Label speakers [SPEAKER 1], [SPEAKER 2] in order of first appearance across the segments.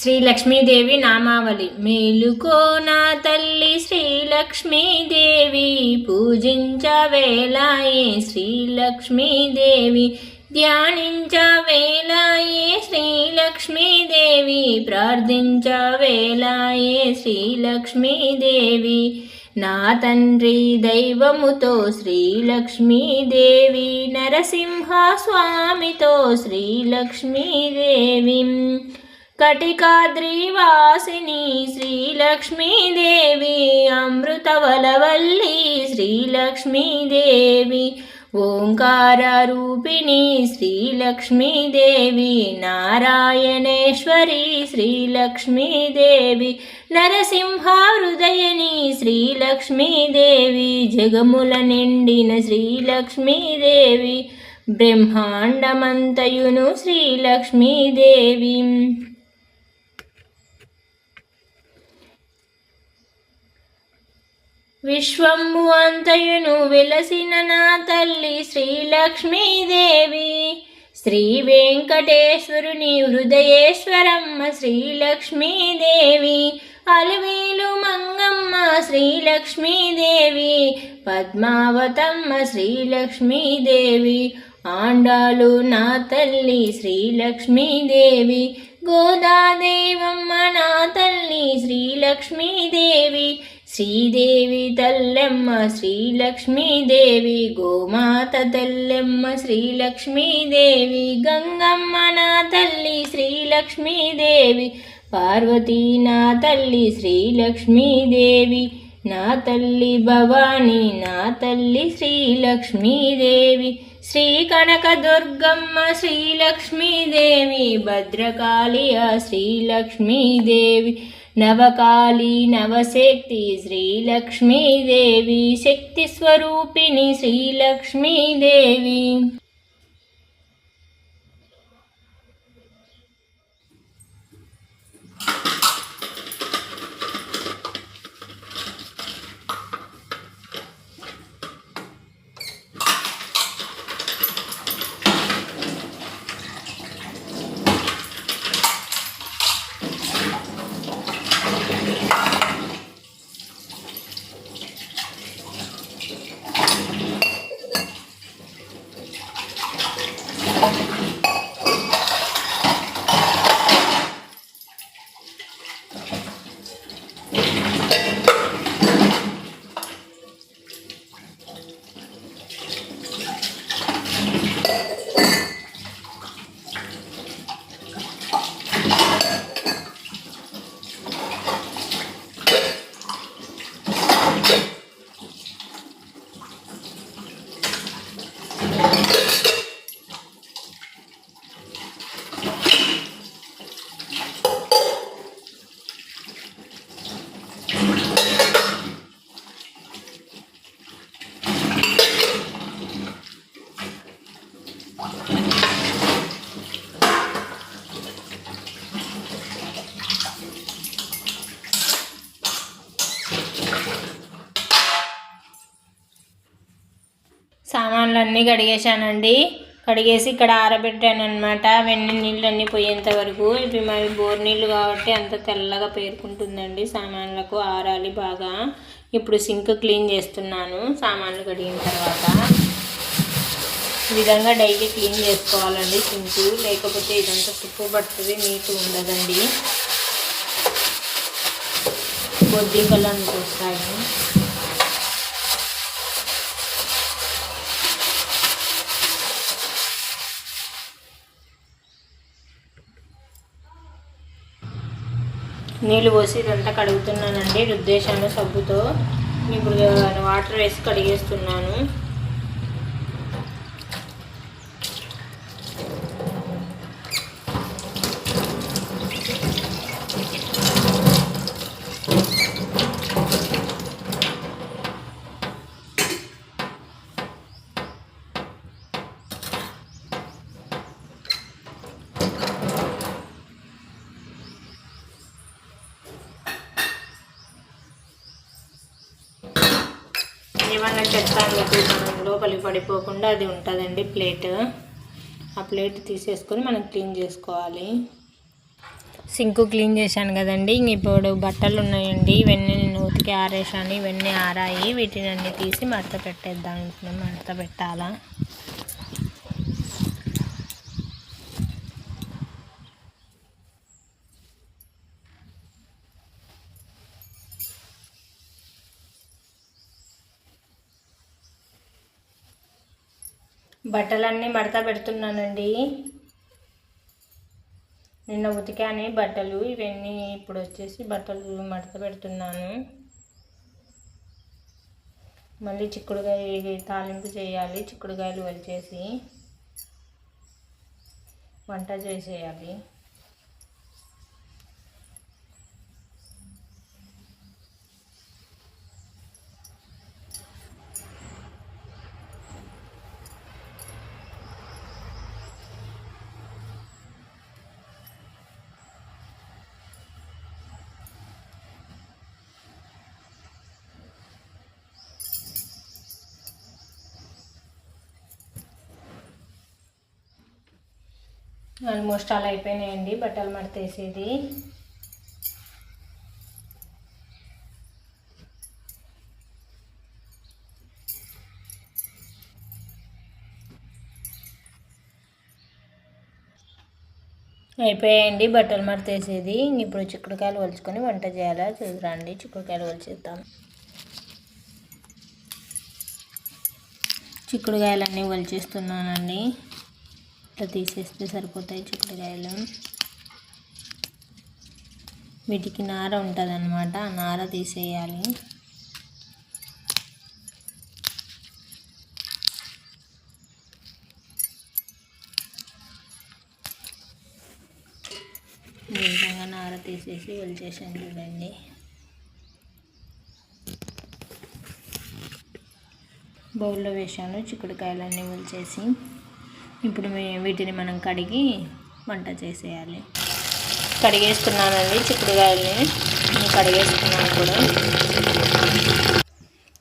[SPEAKER 1] శ్రీ లక్ష్మీదేవి నామావళి. మేలుకో నా తల్లి శ్రీ లక్ష్మీదేవి పూజించవేలాయే శ్రీ లక్ష్మీదేవి ధ్యానించవేలాయే శ్రీ లక్ష్మీదేవి ప్రార్థించవేలాయే శ్రీ లక్ష్మీదేవి నా తండ్రి దైవముతో శ్రీలక్ష్మీదేవి నరసింహ స్వామితో శ్రీ కటికాద్రివాసిని శ్రీలక్ష్మీదేవి అమృతవలవల్లి శ్రీలక్ష్మీదేవి ఓంకారూపిణి శ్రీలక్ష్మీదేవి నారాయణేశ్వరి శ్రీలక్ష్మీదేవి నరసింహృదయని శ్రీలక్ష్మీదేవి జగముల నిండిన శ్రీలక్ష్మీదేవి బ్రహ్మాండమంతయును శ్రీలక్ష్మీదేవి. విశ్వము అంతయును వెలసిన నా తల్లి శ్రీలక్ష్మీదేవి. శ్రీ వెంకటేశ్వరుని హృదయేశ్వరమ్మ శ్రీలక్ష్మీదేవి. అలవేలు మంగమ్మ శ్రీలక్ష్మీదేవి. పద్మావతమ్మ శ్రీలక్ష్మీదేవి. ఆండాలు నా తల్లి శ్రీలక్ష్మీదేవి. గోదాదేవమ్మ నా తల్లి శ్రీలక్ష్మీదేవి. శ్రీదేవి తల్లెమ్మ శ్రీలక్ష్మీదేవి గోమాత తల్లెమ్మ శ్రీలక్ష్మీదేవి గంగమ్మ నా తల్లి శ్రీలక్ష్మీదేవి పార్వతీ నా తల్లి శ్రీలక్ష్మీదేవి నా తల్లి భవానీ నా తల్లి శ్రీలక్ష్మీదేవి శ్రీ కనకదుర్గమ్మ శ్రీలక్ష్మీదేవి భద్రకాళియ శ్రీలక్ష్మీదేవి नवकाली नवशक्ति श्रीलक्ष्मीदेवी शक्तिस्वरूपिणि श्रीलक्ष्मीदेवी సామాన్లన్నీ సామాన్లు అన్నీ కడిగేశానండి. కడిగేసి ఇక్కడ ఆరబెట్టాను అనమాట వెన్న నీళ్ళు అన్నీ పోయేంత వరకు. ఇవి మరి బోర్ నీళ్ళు కాబట్టి అంత తెల్లగా పేరుకుంటుందండి సామాన్లకు. ఆరాలి బాగా. ఇప్పుడు సింక్ క్లీన్ చేస్తున్నాను సామాన్లు కడిగిన తర్వాత. విధంగా డైలీ క్లీన్ చేసుకోవాలండి. సింక్ లేకపోతే ఇదంతా తుప్పు పడుతుంది నీట్ ఉండదండి. బొద్దింకలు అందుకు వస్తాయి నీళ్ళు పోసి ఇదంతా కడుగుతున్నానండి రుద్దేశాను సబ్బుతో. ఇప్పుడు వాటర్ వేసి కడిగేస్తున్నాను. ఏమన్నా మనం లోపలికి పడిపోకుండా అది ఉంటుందండి ప్లేట్. ఆ ప్లేట్ తీసేసుకొని మనం క్లీన్ చేసుకోవాలి. సింకు క్లీన్ చేశాను కదండి. ఇంక ఇప్పుడు బట్టలు ఉన్నాయండి. ఇవన్నీ నేను ఉతికి ఆరేసాను ఇవన్నీ ఆరాయి. వీటిని అన్ని తీసి మడత పెట్టేద్దాం అనుకున్నాం మడత పెట్టాలా? బట్టలన్నీ మడత పెడుతున్నానండి. నిన్న ఉతికాని బట్టలు ఇవన్నీ ఇప్పుడు వచ్చేసి బట్టలు మడత పెడుతున్నాను. మళ్ళీ చిక్కుడుకాయ తాలింపు చేయాలి చిక్కుడుకాయలు వలిచేసి వంట చేసేయాలి. ఆల్మోస్ట్ అలా అయిపోయినాయండి బట్టలు మడతేసేది. అయిపోయాయండి బట్టలు మడతేసేది. ఇప్పుడు చిక్కుడుకాయలు ఒలుచుకొని వంట చేయాలా? చూసిరండి చిక్కుడుకాయలు ఒలిచేద్దాం. చిక్కుడుకాయలన్నీ ఒలిచేస్తున్నానండి. ఇట్లా తీసేస్తే సరిపోతాయి చిక్కుడుకాయలు. వీటికి నార ఉంటుంది అనమాట ఆ నార తీసేయాలి. ఈ విధంగా నార తీసేసి ఒలిచేసాను చూడండి. బౌల్లో వేసాను చిక్కుడుకాయలన్నీ ఒలిచేసి. ఇప్పుడు వీటిని మనం కడిగి వంట చేసేయాలి. కడిగేస్తున్నానండి చిక్కుడుగాయల్ని కడిగేస్తున్నాను కూడా.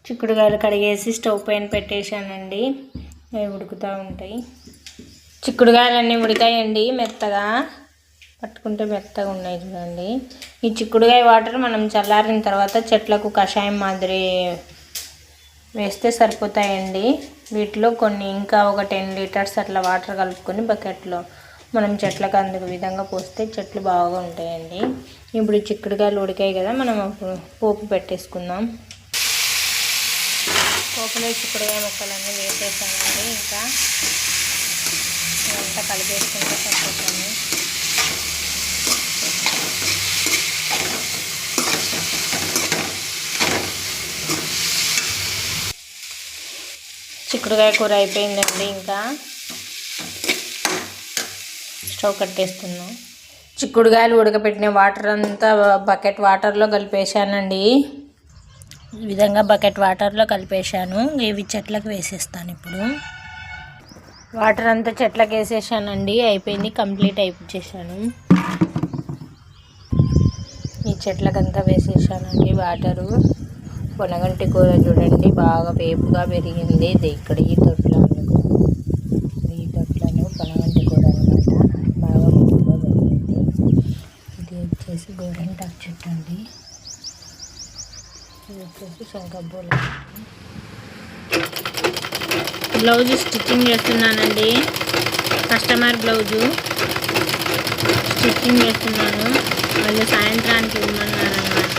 [SPEAKER 1] చిక్కుడుకాయలు కడిగేసి స్టవ్ పైన పెట్టేశానండి. అవి ఉడుకుతూ ఉంటాయి. చిక్కుడుకాయలన్నీ ఉడికాయండి మెత్తగా. పట్టుకుంటే మెత్తగా ఉన్నాయి చూడండి. ఈ చిక్కుడుకాయ వాటర్ మనం చల్లారిన తర్వాత చెట్లకు కషాయం మాదిరి వేస్తే సరిపోతాయండి. వీటిలో కొన్ని ఇంకా ఒక టెన్ లీటర్స్ అట్లా వాటర్ కలుపుకొని బకెట్లో మనం చెట్లకు అందుకు విధంగా పోస్తే చెట్లు బాగా ఉంటాయండి. ఇప్పుడు చిక్కుడుకాయలు ఉడికాయి కదా మనం పోపు పెట్టేసుకుందాం. పోపులో చిక్కుడుకాయ ముక్కలన్నీ వేసేసామండి. ఇంకా ఇదంతా కలిపేసుకుంటే సరిపోతుంది. చిక్కుడుకాయ కూర అయిపోయిందండి ఇంకా. స్టవ్ కట్టేస్తున్నాం. చిక్కుడుకాయలు ఉడకపెట్టిన వాటర్ అంతా బకెట్ వాటర్లో కలిపేశానండి. ఈ విధంగా బకెట్ వాటర్లో కలిపేశాను. ఇవి చెట్లకు వేసేస్తాను ఇప్పుడు. వాటర్ అంతా చెట్లకు వేసేసానండి. అయిపోయింది కంప్లీట్ అయిపోయేసాను. ఈ చెట్లకంతా వేసేసానండి వాటరు. పొనగంటి కూర చూడండి బాగా వేపుగా పెరిగింది. ఇది ఇక్కడ ఈ తొట్లో ఈ తొట్లను పొనగంటి కూర అనమాట బాగా వేపుగా పెరిగింది. ఇది వచ్చేసి గోరింటాకు చెట్టు అండి. ఇది వచ్చేసి శంకబ్బోల బ్లౌజ్ స్టిచ్చింగ్ చేస్తున్నానండి. కస్టమర్ బ్లౌజు స్టిచ్చింగ్ చేస్తున్నాను. వాళ్ళు సాయంత్రానికి ఇవ్వమన్నారనమాట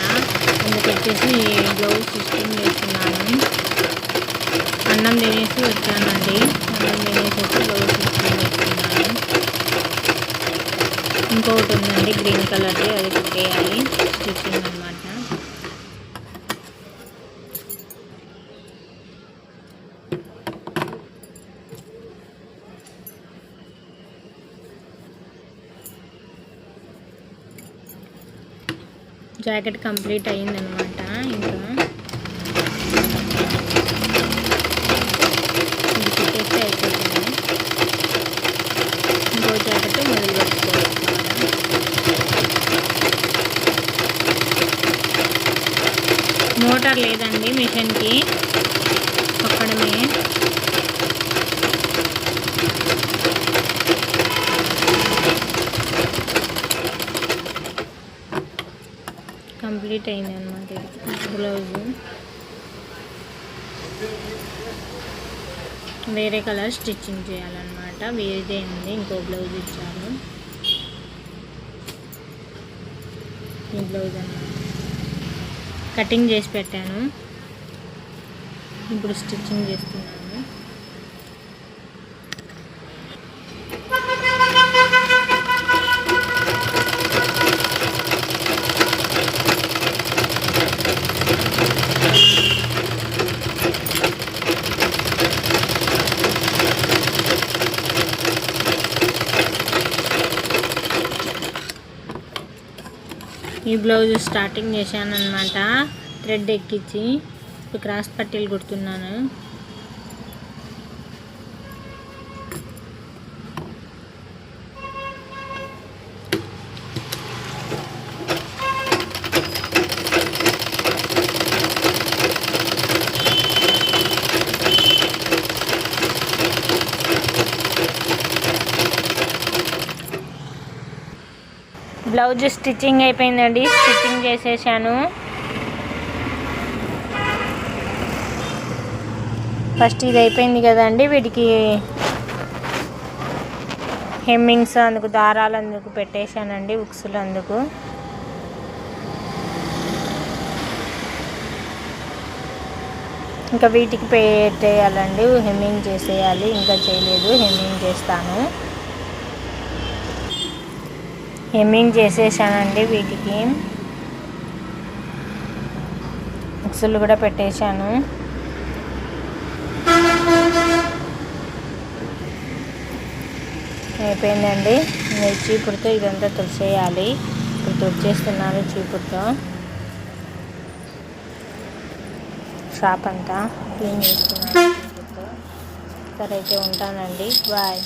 [SPEAKER 1] అందుకు వచ్చేసి బ్లౌజ్ స్టిచ్చింగ్ చేస్తున్నాను. అన్నం తినేసి వచ్చానండి. అన్నం తినేసి వచ్చి బ్లౌజ్ స్టిచ్చింగ్ చేస్తున్నాను. ఇంకొకటి ఉందండి గ్రీన్ కలర్ది అది కుట్టేయాలి. స్టిచ్చింగ్ అనమాట జాకెట్ కంప్లీట్ అయిందనమాట ఇంకా. ఇది కుట్టేస్తే అయిపోతుంది. ఇంకో జాకెట్ మొదలు పెట్టుకోవచ్చు మోటార్ లేదండి మిషన్కి. కంప్లీట్ అయింది అనమాట ఇది. బ్లౌజ్ వేరే కలర్ స్టిచ్చింగ్ చేయాలన్నమాట. వేరేదే ఉంది ఇంకో బ్లౌజ్ ఇచ్చారు. ఈ బ్లౌజ్ అన్నమాట. కటింగ్ చేసి పెట్టాను. ఇప్పుడు స్టిచ్చింగ్ చేస్తున్నాను. ఈ బ్లౌజ్ స్టార్టింగ్ చేశాను అనమాట థ్రెడ్ ఎక్కించి ఇప్పుడు క్రాస్ పట్టీలు కుడుతున్నాను. బ్లౌజ్ స్టిచ్చింగ్ అయిపోయిందండి. స్టిచ్చింగ్ చేసేసాను. ఫస్ట్ ఇది అయిపోయింది కదండి వీటికి హెమ్మింగ్స్ అందుకు దారాలు అందుకు పెట్టేశానండి ఉక్సులు అందుకు. ఇంకా వీటికి పెట్టేయాలండి హెమ్మింగ్ చేసేయాలి ఇంకా చేయలేదు హెమ్మింగ్ చేస్తాను. హెమ్మింగ్ చేసేసానండి వీటికి. మిక్సులు కూడా పెట్టేశాను. అయిపోయిందండి. నేను చీపురుతో ఇదంతా తుడిచేయాలి. ఇప్పుడు తుడిచేస్తున్నాను చీపురుతో. షాప్ అంతా క్లీన్ చేస్తున్నాను చీపురుతో. సరే అయితే ఉంటానండి. బాయ్.